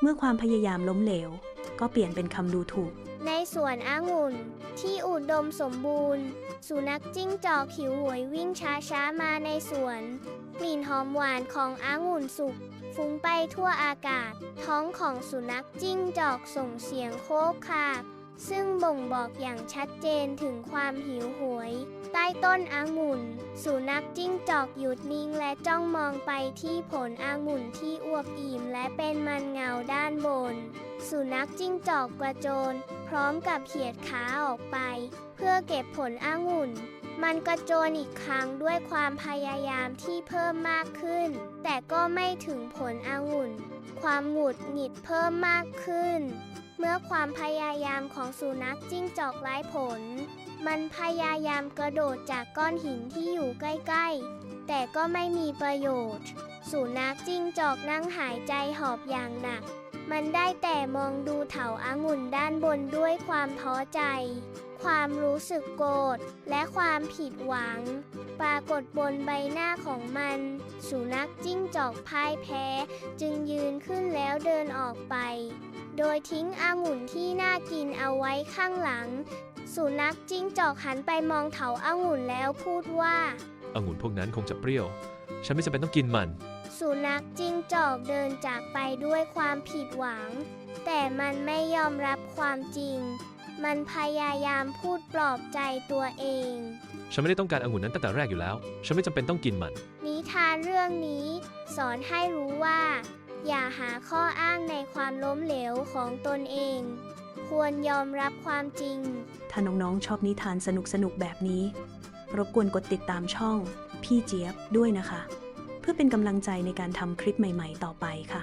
เมื่อความพยายามล้มเหลว ก็เปลี่ยนเป็นคำดูถูก ในสวนองุ่น ที่อุดมสมบูรณ์ สุนัขจิ้งจอกหิวโหวยวิ่งช้าๆมาในสวน กลิ่นหอมหวานขององุ่นสุกฟุ้งไปทั่วอากาศ ท้องของสุนัขจิ้งจอกส่งเสียงโคกคาก ซึ่งบ่งบอกอย่างชัดเจนถึงความหิวโหวย ใต้ต้นองุ่น สุนัขจิ้งจอกหยุดนิ่งและจ้องมองไปที่ผลองุ่นที่อวบอิ่มและเป็นมันเงาด้านบน สุนัขจิ้งจอกกระโจน พร้อมกับเขียดขาออกไป เพื่อเก็บผลองุ่นมันกระโจนอีกครั้งด้วยความพยายามที่เพิ่มมากขึ้น แต่ก็ไม่ถึงผลองุ่น ความหงุดหงิดเพิ่มมากขึ้น เมื่อความพยายามของสุนัขจิ้งจอกไร้ผล มันพยายามกระโดดจากก้อนหินที่อยู่ใกล้ๆ แต่ก็ไม่มีประโยชน์ สุนัขจิ้งจอกนั่งหายใจหอบอย่างหนัก มันได้แต่มองดูเถาอางุ่นด้านบนด้วยความท้อใจ ความรู้สึกโกรธและความผิดหวัง ปรากฏบนใบหน้าของมัน สุนัขจิ้งจอกพ่ายแพ้ จึงยืนขึ้นแล้วเดินออกไป โดยทิ้งอางุ่นที่น่ากินเอาไว้ข้างหลัง สุนัขจิ้งจอกหันไปมองเถาอางุ่นแล้วพูดว่า องุ่นพวกนั้นคงจะเปรี้ยว ฉันไม่จำเป็นต้องกินมัน สุนัขจิ้งจอกเดินจากไปด้วยความผิดหวัง แต่มันไม่ยอมรับความจริง มันพยายามพูดปลอบใจตัวเอง ฉันไม่ได้ต้องการองุ่นนั้นตั้งแต่แรกอยู่แล้ว ฉันไม่จำเป็นต้องกินมัน นิทานเรื่องนี้ สอนให้รู้ว่า อย่าหาข้ออ้างในความล้มเหลวของตนเอง ควรยอมรับความจริง ถ้าน้องๆชอบนิทานสนุกๆแบบนี้ รบกวนกดติดตามช่อง พี่เจี๊ยบด้วยนะคะ เพื่อเป็นกำลังใจในการทำคลิปใหม่ ๆ ต่อไปค่ะ